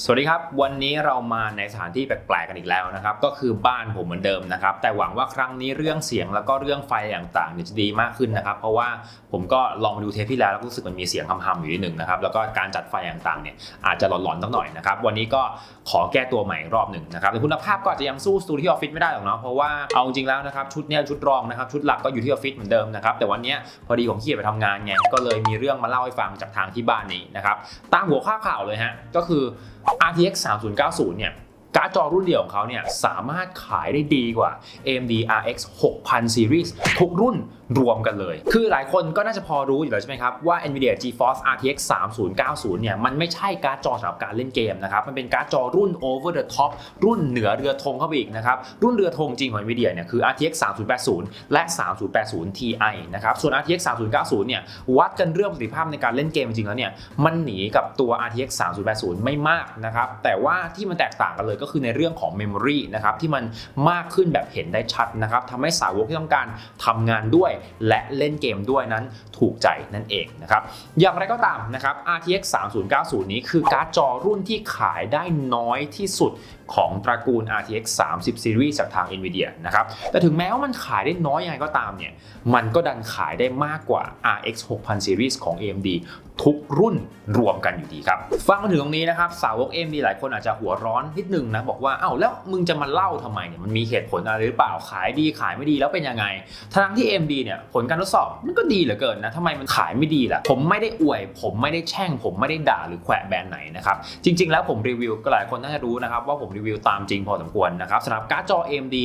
สวัสดีครับ วันนี้เรามาในสถานที่แปลกๆกันอีกแล้วนะครับ ก็คือบ้านผมเหมือนเดิมนะครับ แต่หวังว่าครั้งนี้เรื่องเสียงแล้วก็เรื่องไฟต่างๆเนี่ยจะดีมากขึ้นนะครับ เพราะว่าผมก็ลองดูเทปที่แล้วแล้วรู้สึกมันมีเสียงคำๆอยู่นิดหนึ่งนะครับ แล้วก็การจัดไฟต่างๆเนี่ยอาจจะหลอนๆตั้งหน่อยนะครับ วันนี้ก็ขอแก้ตัวใหม่อีกรอบหนึ่งนะครับแต่คุณภาพก็อาจจะยังสู้สตูดิโออฟฟิศไม่ได้หรอกเนาะ เพราะว่าเอาจริงแล้วนะครับชุดเนี้ยชุดรองนะครับชุดหลักก็อยู่ที่ออฟฟิศเหมือนเดิมนะครับ แต่วันนี้พอดีผมขี้เกียจไปทำงานไง ก็เลยมีเรื่องมาเล่าให้ฟังจากทางที่บ้านนี้นะครับ ตามหัวข้อข่าวเลยฮะ ก็คือ RTX 3090 เนี่ยการ์ดจอรุ่นเดียวของเขาเนี่ยสามารถขายได้ดีกว่า AMD RX 6000 Series ทุกรุ่น รวมกันเลย คือหลายคนก็น่าจะพอรู้อยู่แล้วใช่ไหมครับว่า NVIDIA GeForce RTX 3090 เนี่ยมันไม่ใช่การ์ดจอสำหรับการเล่นเกมนะครับมันเป็นการ์ดจอรุ่น over the top รุ่นเหนือเรือธงเข้าไปอีกนะครับรุ่นเรือธงจริงของ NVIDIA เนี่ยคือ RTX 3080 และ 3080 Ti นะครับส่วน RTX 3090 เนี่ยวัดกันเรื่องประสิทธิภาพในการเล่นเกมจริงแล้วเนี่ยมันหนีกับตัว RTX 3080 ไม่มากนะครับแต่ว่าที่มันแตกต่างกันเลยก็คือในเรื่องของ Memory นะครับที่มันมากขึ้นแบบเห็นได้ชัดนะครับทำให้สาวกที่ต้องการทำงานด้วยและเล่นเกมด้วยนั้นถูกใจนั่นเองนะครับอย่างไรก็ตามนะครับ RTX 3090 นี้คือการ์ดจอรุ่นที่ขายได้น้อยที่สุดของตระกูล RTX 30 Series จากทาง NVIDIA นะครับ แต่ถึงแม้ว่ามันขายได้น้อยยังไงก็ตามเนี่ย มันก็ดันขายได้มากกว่า RX 6000 Series ของ AMD ทุกรุ่นรวมกันอยู่ดีครับ ฟังมาถึงตรงนี้นะครับ สาวก AMD หลายคนอาจจะหัวร้อนนิดนึงนะบอกว่า เอ้าแล้วมึงจะมาเล่าทำไมเนี่ยมันมีเหตุผลอะไรหรือเปล่าขายดีขายไม่ดีแล้วเป็นยังไง ทั้งที่ AMD เนี่ยผลการทดสอบมันก็ดีเหลือเกินนะทำไมมันขายไม่ดีล่ะ ผมไม่ได้อวย ผมไม่ได้แช่ง ผมไม่ได้ด่าหรือแขวะแบรนด์ไหนนะครับจริง ๆ แล้วผมรีวิวก็หลายคนน่าจะรู้นะครับว่าผมรีวิวตามจริงพอสมควรนะครับสำหรับการ์ดจอ AMD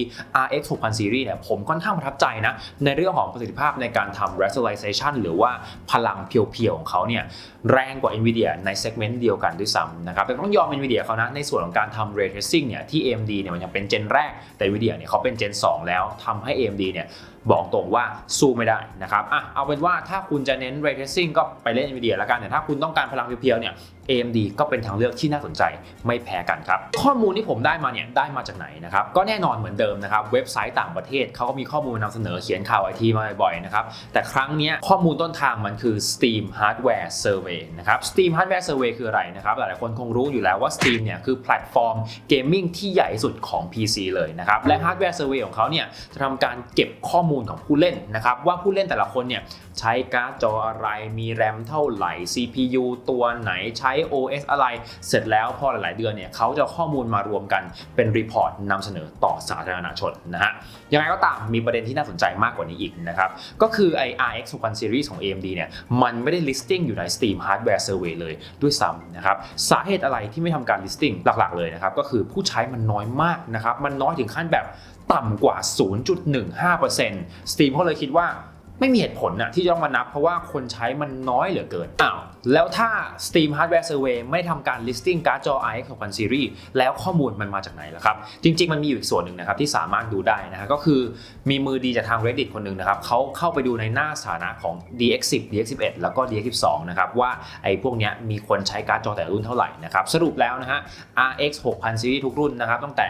RX 6000 Series เนี่ยผมค่อนข้างประทับใจนะ ในเรื่องของประสิทธิภาพในการทำ rasterization หรือว่าพลังเพียวๆ ของเขาเนี่ยแรงกว่า NVIDIA ในเซกเมนต์เดียวกันด้วยซ้ำนะครับแต่ต้องยอม NVIDIA เขานะในส่วนของการทำ ray tracing เนี่ยที่ AMD เนี่ยมันยังเป็นเจนแรกแต่ NVIDIA เนี่ยเขาเป็นเจน 2 แล้วทำให้ AMD เนี่ย บอกตรงว่าสู้ไม่ได้นะครับอะเอาเป็นว่าถ้าคุณจะเน้น ray tracing ก็ไปเล่น NVIDIA ล้วกันแต่ถ้าคุณต้องการพลังเพียวๆเนี่ย AMD ก็เป็นทางเลือกที่น่าสนใจไม่แพ้กันครับ ข้อมูลที่ผมได้มาเนี่ยได้มาจากไหนนะครับ ก็แน่นอนเหมือนเดิมนะครับ เว็บไซต์ต่างประเทศเขาก็มีข้อมูลมานำเสนอเขียนข่าวไอทีมาบ่อยๆนะครับ แต่ครั้งนี้ข้อมูลต้นทางมันคือ Steam Hardware Survey นะครับ Steam Hardware Survey คืออะไรนะครับ หลายๆคนคงรู้อยู่แล้วว่า Steam เนี่ยคือแพลตฟอร์มเกมมิ่งที่ใหญ่สุดของ PC เลยนะครับ และ Hardware Survey ของเขาเนี่ยจะทำการเก็บข้อมูลของผู้เล่นนะครับว่าผู้เล่นแต่ละคนเนี่ยใช้การ์ดจออะไรมีแรมเท่าไหร่ CPU ตัวไหนใช้ OS อะไร เสร็จแล้วพอหลาย ๆ เดือนเนี่ยเขาจะข้อมูลมารวมกันเป็นรีพอร์ตนำเสนอต่อสาธารณชนนะฮะยังไงก็ตามมีประเด็นที่น่าสนใจมากกว่านี้อีกนะครับก็คือไอ RX 6000 Series ของ AMD เนี่ยมันไม่ได้ listing อยู่ใน Steam Hardware Survey เลยด้วยซ้ำนะครับสาเหตุอะไรที่ไม่ทำการ listing หลัก ๆ เลยนะครับก็คือผู้ใช้มันน้อยมากนะครับมันน้อยถึงขั้นแบบ ต่ำกว่า 0.15% Steam เขาเลยคิดว่าไม่มีเหตุผลนะที่จะต้องมานับเพราะว่าคนใช้มันน้อยเหลือเกินอ้าว แล้วถ้า Steam Hardware Survey ไม่ทำการ listing การ์ดจอ RX 6000 Series แล้วข้อมูลมันมาจากไหนล่ะครับ จริง ๆ มันมีอยู่อีกส่วนหนึ่งนะครับที่สามารถดูได้นะฮะก็คือมีมือดีจากทาง Reddit คนหนึ่งนะครับเขาเข้าไปดูในหน้าสถานะของ DX10 DX11 แล้วก็ DX12 นะครับว่าไอ้พวกเนี้ยมีคนใช้การ์ดจอแต่ละรุ่นเท่าไหร่นะครับสรุปแล้วนะฮะ RX 6000 Series ทุกรุ่นนะครับตั้งแต่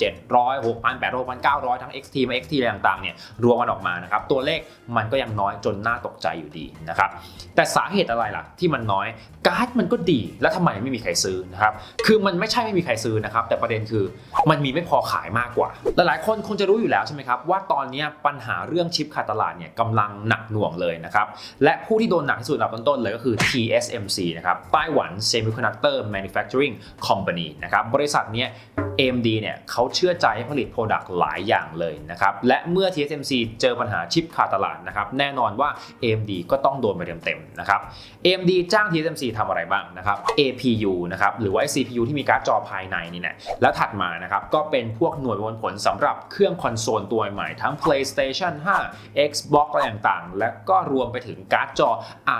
6,700 6,800 6,900 ทั้ง XT มา XT อะไรต่างๆเนี่ยรวมกันออกมานะครับตัวเลขมันก็ยังน้อยจนน่าตกใจอยู่ดีนะครับแต่สาเหตุอะไรล่ะที่มันน้อยการ์ดมันก็ดี แล้วทำไมไม่มีใครซื้อนะครับคือมันไม่ใช่ไม่มีใครซื้อนะครับแต่ประเด็นคือมันมีไม่พอขายมากกว่า หลายๆคนคงจะรู้อยู่แล้วใช่ไหมครับว่าตอนนี้ปัญหาเรื่องชิปขาดตลาดเนี่ยกำลังหนักหน่วงเลยนะครับและผู้ที่โดนหนักที่สุดอันดับต้นๆเลยก็คือ TSMC นะครับไต้หวัน Semiconductor Manufacturing Company นะครับบริษัทนี้ AMD เนี่ยเขาเชื่อใจให้ผลิตโปรดักต์หลายอย่างเลยนะครับและเมื่อ TSMC เจอปัญหาชิปขาดตลาดนะครับแน่นอนว่า AMD ก็ต้องโดนไปเต็มๆนะครับ AMD จ้าง TSMC ทำอะไรบ้างนะครับ APU นะครับหรือว่า CPU ที่มีการ์ดจอภายในนี่แหละแล้วถัดมานะครับก็เป็นพวกหน่วยประมวลผลสำหรับเครื่องคอนโซลตัวใหม่ทั้ง PlayStation 5 Xbox อะไรต่างๆ และก็รวมไปถึงการ์ดจอ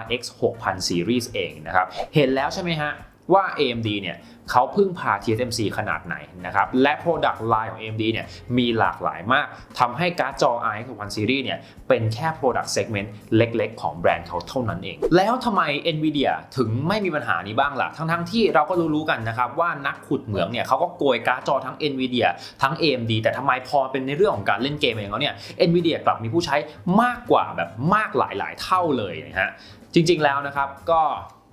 RX 6000 Series เองนะครับ เห็นแล้วใช่ไหมฮะ ว่า AMD เนี่ยเขาพึ่งพา TSMC ขนาดไหนนะครับ และ Product Line ของ AMD เนี่ยมีหลากหลายมากทำให้การ์ดจอ RX 6000 Series เนี่ยเป็นแค่ Product Segment เล็กๆ ของแบรนด์เขาเท่านั้นเอง แล้วทำไม NVIDIA ถึงไม่มีปัญหานี้บ้างล่ะ ทั้งๆที่เราก็รู้ๆกันนะครับ ว่านักขุดเหมืองเนี่ยเขาก็โกยการ์ดจอทั้ง NVIDIA ทั้ง AMD แต่ทำไมพอเป็นในเรื่องของการเล่นเกมเองแล้วเนี่ย NVIDIA กลับมีผู้ใช้มากกว่าแบบมากหลายๆ เท่าเลยนะฮะจริงๆแล้วนะครับก็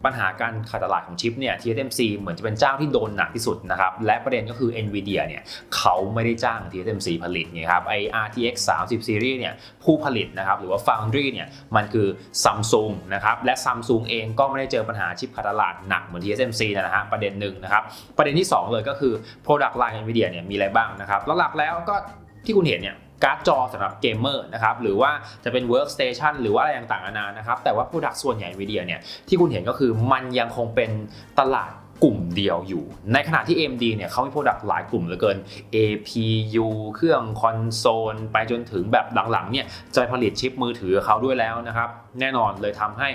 ปัญหาการขาดตลาดของชิปเนี่ย TSMC เหมือนจะเป็นเจ้าที่โดนหนักที่สุดนะครับ และประเด็นก็คือ NVIDIA เนี่ยเขาไม่ได้จ้าง TSMC ผลิตไงครับไอ RTX 30 Series เนี่ยผู้ผลิตนะครับหรือว่า Foundry เนี่ยมันคือ Samsung นะครับและ Samsung เองก็ไม่ได้เจอปัญหาชิปขาดตลาดหนักเหมือน TSMC นะฮะประเด็นหนึ่งนะครับประเด็นที่ 2 เลยก็คือ Product line NVIDIA เนี่ยมีอะไรบ้างนะครับหลักๆแล้วก็ที่คุณเห็นเนี่ย การ์ดจอสำหรับเกมเมอร์นะครับหรือว่าจะเป็น Workstation หรือว่าอะไรต่างๆนานานะครับแต่ว่า Product ส่วนใหญ่ NVIDIA เนี่ยที่คุณเห็นก็คือมันยังคงเป็นตลาดกลุ่มเดียวอยู่ ในขณะที่ AMD เนี่ยเขามี Product หลายกลุ่มเหลือเกิน APU เครื่องคอนโซล ไปจนถึงแบบหลังๆเนี่ยจะไปผลิตชิปมือถือเขาด้วยแล้วนะครับ แน่นอนเลยทำให้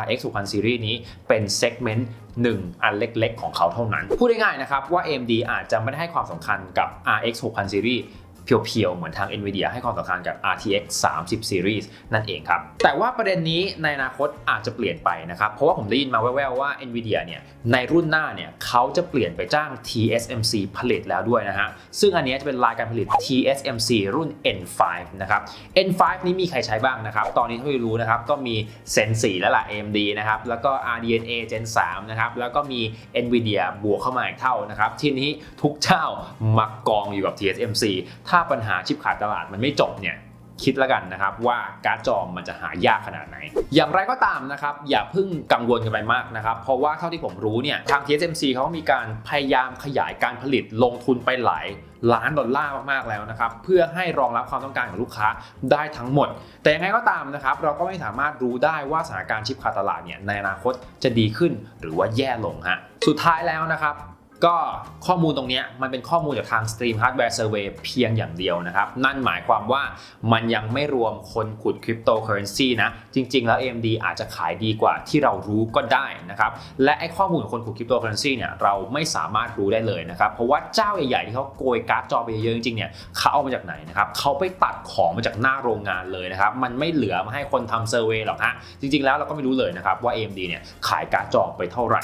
RX 6000 Series นี้เป็นเซกเมนต์หนึ่งอันเล็กๆ ของเขาเท่านั้น พูดง่ายๆนะครับว่า AMD อาจจะไม่ได้ให้ความสำคัญกับ RX 6000 Series เพียวๆ เหมือนทาง NVIDIA ให้ความสำคัญกับ RTX 30 Series นั่นเองครับ แต่ว่าประเด็นนี้ในอนาคตอาจจะเปลี่ยนไปนะครับ เพราะว่าผมได้ยินมาแว่วๆว่า NVIDIA เนี่ยในรุ่นหน้าเนี่ยเขาจะเปลี่ยนไปจ้าง TSMC ผลิตแล้วด้วยนะฮะ ซึ่งอันนี้จะเป็นรายการผลิต TSMC รุ่น N5 นะครับ N5 นี้มีใครใช้บ้างนะครับ ตอนนี้ถ้าไม่รู้นะครับก็มี Zen 4แล้วล่ะ AMD นะครับ แล้วก็ RDNA Gen 3นะครับ แล้วก็มี NVIDIA บวกเข้ามาอีกเท่านะครับ ทีนี้ทุกเจ้ามากองอยู่กับ TSMC ถ้าปัญหาชิปขาดตลาดมันไม่จบเนี่ยคิดแล้วกันนะครับว่าการ์ดจอมันจะหายากขนาดไหน อย่างไรก็ตามนะครับอย่าเพิ่งกังวลกันไปมากนะครับ เพราะว่าเท่าที่ผมรู้เนี่ยทาง TSMC เขามีการพยายามขยายการผลิตลงทุนไปหลายล้านดอลลาร์มากๆแล้วนะครับ เพื่อให้รองรับความต้องการของลูกค้าได้ทั้งหมด แต่ยังไงก็ตามนะครับ เราก็ไม่สามารถรู้ได้ว่าสถานการณ์ชิปขาดตลาดเนี่ยในอนาคตจะดีขึ้นหรือว่าแย่ลงฮะสุดท้ายแล้วนะครับ ก็ข้อมูลตรงนี้มันเป็นข้อมูลจากทาง Stream Hardware Survey เพียงอย่างเดียวนะครับ นั่นหมายความว่ามันยังไม่รวมคนขุดคริปโตเคอเรนซีนะ จริง ๆ แล้ว AMD อาจจะขายดีกว่าที่เรารู้ก็ได้นะครับ และไอ้ข้อมูลของคนขุดคริปโตเคอเรนซีเนี่ยเราไม่สามารถรู้ได้เลยนะครับ เพราะว่าเจ้าใหญ่ๆที่เขาโกยการ์ดจอไปเยอะจริงๆเนี่ยเขาเอามาจากไหนนะครับเขาไปตัดของมาจากหน้าโรงงานเลยนะครับมันไม่เหลือมาให้คนทำเซอร์เวยหรอกฮะจริง ๆ แล้วเราก็ไม่รู้เลยนะครับว่า AMD เนี่ยขายการ์ดจอไปเท่าไหร่